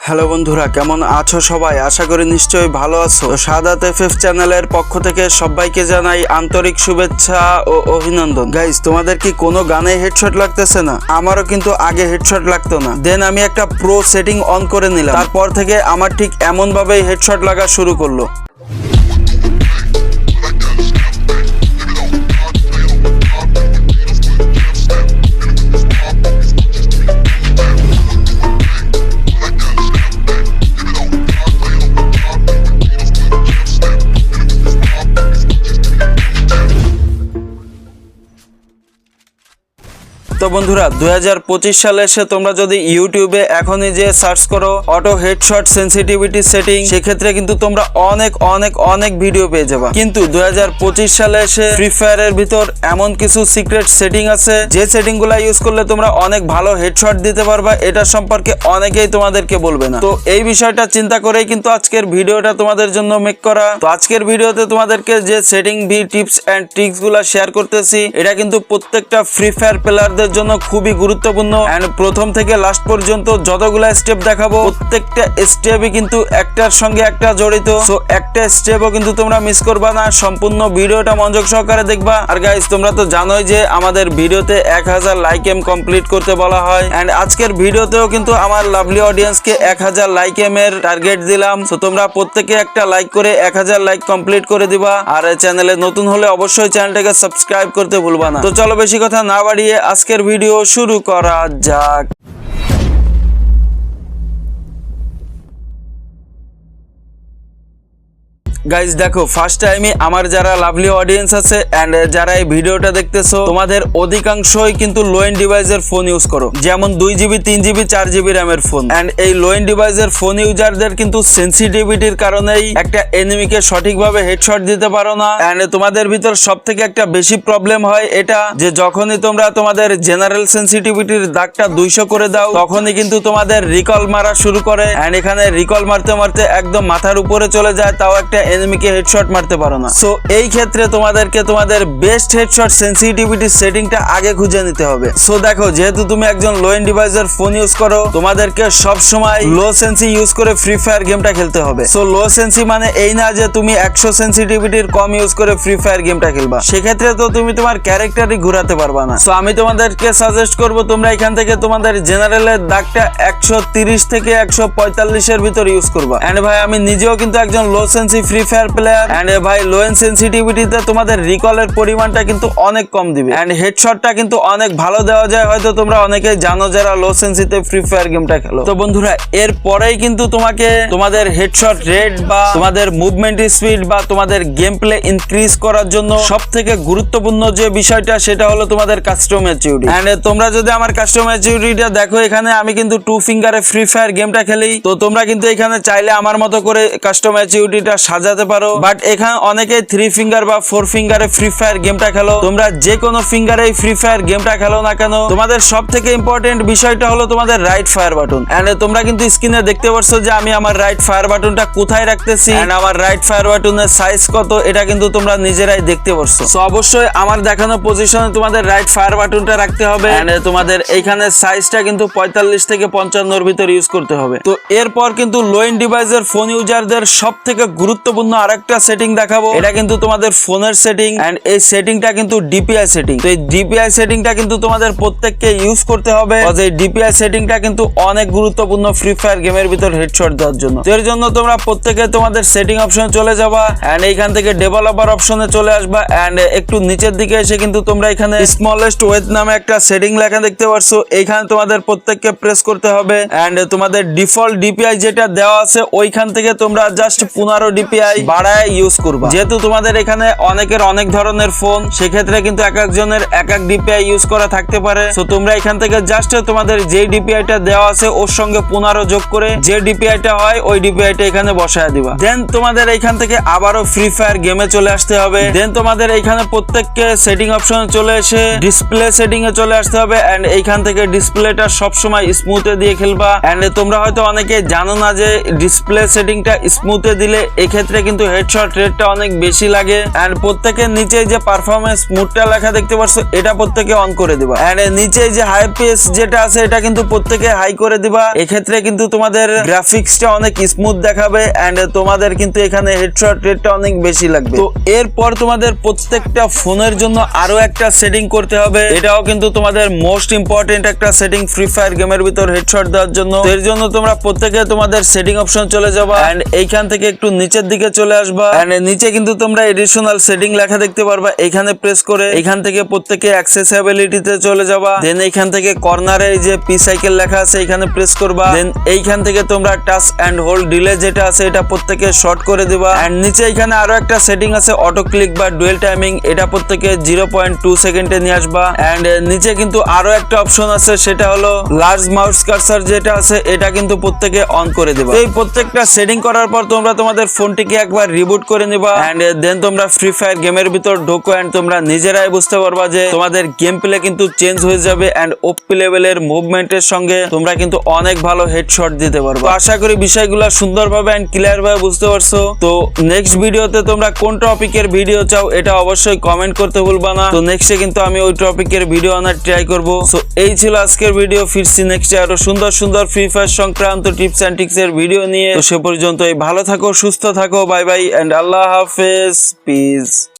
Hello বন্ধুরা, কেমন আছো সবাই? আশা করি নিশ্চয়ই ভালো আছো। সাদাতে এফএফ চ্যানেলের পক্ষ থেকে সবাইকে জানাই আন্তরিক শুভেচ্ছা ও অভিনন্দন। গাইজ তোমাদের কি কোনো গানে হেডশট লাগতেছে না? আমারও কিন্তু আগে হেডশট লাগতো না। দেন আমি একটা প্রো সেটিং অন করে নিলাম। তারপর থেকে আমার ঠিক এমনভাবেই হেডশট লাগা শুরু করল। তো বন্ধুরা, দুই হাজার পঁচিশ সালে এসে তোমরা যদি ইউটিউবে এখনই যে সার্চ করো, অটো হেডশট সেন্সিটিভিটি সেটিং, সেক্ষেত্রে কিন্তু তোমরা অনেক অনেক অনেক ভিডিও পেয়ে যাবা। কিন্তু দুই সালে এসে ফ্রি ফায়ারের ভিতর এমন কিছু সিক্রেট সেটিং আছে, যে সেটিংগুলা ইউজ করলে তোমরা অনেক ভালো হেডশট দিতে পারবা, এটা সম্পর্কে অনেকেই তোমাদেরকে বলবে না। তো এই বিষয়টা চিন্তা করেই কিন্তু আজকের ভিডিওটা তোমাদের জন্য মেক করা। তো আজকের ভিডিওতে তোমাদেরকে যে সেটিং ভি টিপস এন্ড ট্রিক্সগুলা শেয়ার করতেছি, এটা কিন্তু প্রত্যেকটা ফ্রি ফায়ার প্লেয়ারদের জন্য খুবই গুরুত্বপূর্ণ। এন্ড প্রথম থেকে লাস্ট পর্যন্ত যতগুলা স্টেপ দেখাবো, প্রত্যেকটা স্টেপই কিন্তু একটার সঙ্গে একটা জড়িত। সো একটা স্টেপও কিন্তু তোমরা মিস করবা না। সম্পূর্ণ ভিডিওটা মনোযোগ সহকারে দেখবা। আর গাইজ তোমরা তো জানোই যে আমাদের ভিডিওতে এক হাজার লাইক এম কমপ্লিট করতে বলা হয়। এন্ড আজকের ভিডিওতেও কিন্তু আমার লাভলি অডিয়েন্সকে এক হাজার লাইক এম এর টার্গেট দিলাম। তো তোমরা প্রত্যেকে একটা লাইক করে এক হাজার লাইক কমপ্লিট করে দিবা। আর চ্যানেলে নতুন হলে অবশ্যই চ্যানেলটাকে সাবস্ক্রাইব করতে ভুলবা না। তো চলো বেশি কথা না বাড়িয়ে আজকের ভিডিও শুরু করা যাক। গাইজ দেখো ফার্স্ট টাইমে আমার যারা লাভলি অডিয়েন্স আছে এন্ড যারা এই ভিডিওটা দেখতেছো, তোমাদের অধিকাংশই কিন্তু লো এন্ড ডিভাইসের ফোন ইউজ করো। যেমন দুই জিবি তিন জিবি চার জিবি র্যামের ফোন এন্ড এই লো এন্ড ডিভাইসের ফোন ইউজারদের কিন্তু সেন্সিটিভিটির কারণেই একটা এনিমিকে সঠিকভাবে হেডশট দিতে পারো না। এন্ড তোমাদের ভিতর সব থেকে একটা বেশি প্রবলেম হয় এটা যে যখনই তোমরা তোমাদের জেনারেল সেন্সিটিভিটির দাগটা দুইশো করে দাও, তখনই কিন্তু তোমাদের রিকল মারা শুরু করে। এন্ড এখানে রিকল মারতে মারতে একদম মাথার উপরে চলে যায়, তাও একটা এনিমিকে হেডশট মারতে পারো না। সো এই ক্ষেত্রে তোমাদেরকে তোমাদের বেস্ট হেডশট সেন্সিটিভিটি সেটিংটা আগে খুঁজে নিতে হবে। সো দেখো, যেহেতু তুমি একজন লো এন্ড ডিভাইসের ফোন ইউজ করো, তোমাদেরকে সব সময় লো সেন্সি ইউজ করে ফ্রি ফায়ার গেমটা খেলতে হবে। সো লো সেন্সি মানে এই না যে তুমি একশো সেন্সিটিভিটির কম ইউজ করে ফ্রি ফায়ার গেমটা খেলবা। সেক্ষেত্রে তো তুমি তোমার ক্যারেক্টারই ঘুরাতে পারবা না। সো আমি তোমাদেরকে সাজেস্ট করব, তোমরা এখান থেকে তোমাদের জেনারেলের দাগটা একশো থেকে একশো পঁয়তাল্লিশের ভিতর ইউজ করবা। এন্ড ভাই, আমি নিজেও কিন্তু একজন low sensi free fire player and ভাই লো এন্ড সেন্সিটিভিটিতে তোমাদের রিকলের পরিমাণটা কিন্তু অনেক কম দিবে। এন্ড হেডশটটা কিন্তু অনেক ভালো দেওয়া যায়, হয়তো তোমরা অনেকেই জানো যারা লো সেন্সিতে ফ্রি ফায়ার গেমটা খেলো। তো বন্ধুরা, এর পরেই কিন্তু তোমাকে তোমাদের হেডশট রেট বা তোমাদের মুভমেন্ট স্পিড বা তোমাদের গেম প্লে ইনক্রিজ করার জন্য সব থেকে গুরুত্বপূর্ণ যে বিষয়টা, সেটা হলো তোমাদের কাস্টম ম্যাচিউরিটি এন্ড তোমরা যদি আমার কাস্টম ম্যাচিউরিটিটা দেখো এখানে, আমি কিন্তু টু ফিঙ্গারে ফ্রি ফায়ার গেমটা খেলি। তো তোমরা কিন্তু এখানে চাইলে আমার মতো করে কাস্টম ম্যাচিউরিটিটা সাজাতে পারো। বাট এখানে অনেকে থ্রি ফিঙ্গার বা ফোর ফিঙ্গারে ফ্রি ফায়ার গেমটা খেলো। তোমরা যে কোনো ফিঙ্গারে ফ্রি ফায়ার গেমটা খেলো না কেন? তোমাদের সব থেকে ইম্পর্টেন্ট বিষয়টা হলো তোমাদের রাইট ফায়ার বাটন এন্ড তোমরা কিন্তু স্ক্রিনে দেখতে পারছ যে আমি আমার রাইট ফায়ার বাটনটা কোথায় রাখতেছি। এন্ড আমার রাইট ফায়ার বাটনের সাইজ কত, এটা কিন্তু তোমরা নিজেরাই দেখতে পারছ। তো অবশ্যই আমার দেখানো পজিশনে তোমাদের রাইট ফায়ার বাটনটা রাখতে হবে। এন্ড তোমাদের এইখানে সাইজটা কিন্তু পঁয়তাল্লিশ থেকে পঞ্চান্নর ভিতর ইউজ করতে হবে। তো এরপর কিন্তু লো এন্ড ডিভাইসের ফোন ইউজারদের সব থেকে গুরুত্বপূর্ণ আরেকটা সেটিং দেখাবো। এটা কিন্তু তোমাদের ফোনের সেটিং এন্ড এই সেটিংটা কিন্তু ডিপিআই সেটিং তো এই ডিপিআই সেটিংটা কিন্তু তোমাদের প্রত্যেককে ইউজ করতে হবে। এই ডিপিআই সেটিংটা কিন্তু অনেক গুরুত্বপূর্ণ ফ্রি ফায়ার গেমের ভিতর হেডশট দেওয়ার জন্য। তো এর জন্য তোমরা প্রত্যেকে তোমাদের সেটিং অপশনে চলে যাবা এন্ড এইখান থেকে ডেভেলপার অপশনে চলে আসবা এন্ড একটু নিচের দিকে এসে কিন্তু তোমরা এখানে স্মলেস্ট ওয়েথ নামে একটা সেটিং লেখা দেখতে পারছ। এইখানে তোমাদের প্রত্যেককে প্রেস করতে হবে এন্ড তোমাদের ডিফল্ট ডিপিআই যেটা দেওয়া আছে, ওইখান থেকে তোমরা জাস্ট পনেরো ডিপিআই বাড়ায় ইউজ করবা। যেহেতু তোমাদের এখানে অনেকের অনেক ধরনের ফোন সেক্ষেত্রে কিন্তু এক একজনের এক এক ডিপিআই ইউজ করা থাকতে পারে। তো তোমরা এখান থেকে জাস্ট তোমাদের যে ডিপিআইটা দেওয়া আছে ওর সঙ্গে পনেরো যোগ করে যে ডিপিআইটা হয় ওই ডিপিআইটা এখানে বসায় দিবা। দেন তোমাদের এখান থেকে আবারও ফ্রি ফায়ার গেমে চলে আসতে হবে। দেন তোমাদের এখানে প্রত্যেককে সেটিং অপশনে চলে এসে ডিসপ্লে সেটিং এ চলে আসতে হবে। এন্ড এইখান থেকে ডিসপ্লেটা সবসময় স্মুথে দিয়ে খেলবা। এন্ড তোমরা হয়তো অনেকে জানো না যে ডিসপ্লে সেটিংটা স্মুথে দিলে এক্ষেত্রে কিন্তু হেডশট রেটটা অনেক বেশি লাগে। এন্ড প্রত্যেকের নিচে যে পারফরমেন্স মুডটা লেখা দেখতে পাচ্ছ এটা প্রত্যেকে অন করে দিবা। এন্ড নিচে যে হাই পেস যেটা আছে, এটা কিন্তু প্রত্যেকে হাই করে দিবা। এক্ষেত্রে কিন্তু তোমাদের গ্রাফিক্সটা অনেক স্মুথ দেখাবে এন্ড তোমাদের কিন্তু এখানে হেডশট রেটটা অনেক বেশি লাগবে। তো এরপর তোমাদের প্রত্যেকটা ফোনের জন্য আরও একটা সেটিং করতে হবে। এটাও কিন্তু তোমাদের মোস্ট ইম্পর্টেন্ট একটা সেটিং ফ্রি ফায়ার গেমের ভিতর হেডশট দেওয়ার জন্য। এর জন্য তোমরা প্রত্যেকে তোমাদের সেটিং অপশন চলে যাবা। এন্ড এইখান থেকে একটু নিচের দিকে চলে আসবা। নিচে কিন্তু তোমরা এডিশনাল সেটিং লেখা দেখতে পারবা। এখানে প্রেস করে এখান থেকে প্রত্যেকে অ্যাক্সেসিবিলিটিতে চলে যাবা। দেন এইখান থেকে কর্নারে যে পি সাইকেল লেখা আছে, এখানে প্রেস করবা। দেন এইখান থেকে তোমরা টাচ এন্ড হোল্ড ডিলে যেটা আছে, এটা প্রত্যেকে শর্ট করে দিবা। এন্ড নিচে এখানে আরও একটা সেটিং আছে অটো ক্লিক বা ডুয়েল টাইমিং এটা প্রত্যেকে জিরো পয়েন্ট টু সেকেন্ডে নিয়ে আসবা। এন্ড নিচে কিন্তু আরও একটা অপশন আছে, সেটা হলো লার্জ মাউস কার্সার যেটা আছে, এটা কিন্তু প্রত্যেকে অন করে দিবা। এই প্রত্যেকটা সেটিং করার পর তোমরা তোমাদের ফোনটিকে একবার রিবুট করে নিবা। এন্ড দেন তোমরা ফ্রি ফায়ার গেমের ভিতর ঢোকো এন্ড তোমরা নিজেরাই বুঝতে পারবা যে তোমাদের গেম প্লে কিন্তু চেঞ্জ হয়ে যাবে এন্ড ওপি লেভেলের মুভমেন্টের সঙ্গে তোমরা কিন্তু অনেক ভালো হেডশট দিতে পারবে। আশা করি বিষয়গুলো সুন্দরভাবে এন্ড ক্লিয়ার ভাবে বুঝতে পারছ। তো নেক্সট ভিডিওতে তোমরা কোন টপিকের ভিডিও চাও এটা অবশ্যই কমেন্ট করতে ভুলবা না। তো নেক্সটে কিন্তু আমি ওই টপিকের ভিডিও আনার ট্রাই করব। সো এই ছিল আজকের ভিডিও ফিরছি নেক্সটে আরও সুন্দর সুন্দর ফ্রি ফায়ার সংক্রান্ত টিপস এন্ড ট্রিক্স এর ভিডিও নিয়ে। সে পর্যন্ত ভালো থাকো, সুস্থ থাকো বাই বাই এন্ড আল্লাহ হাফেজ পিস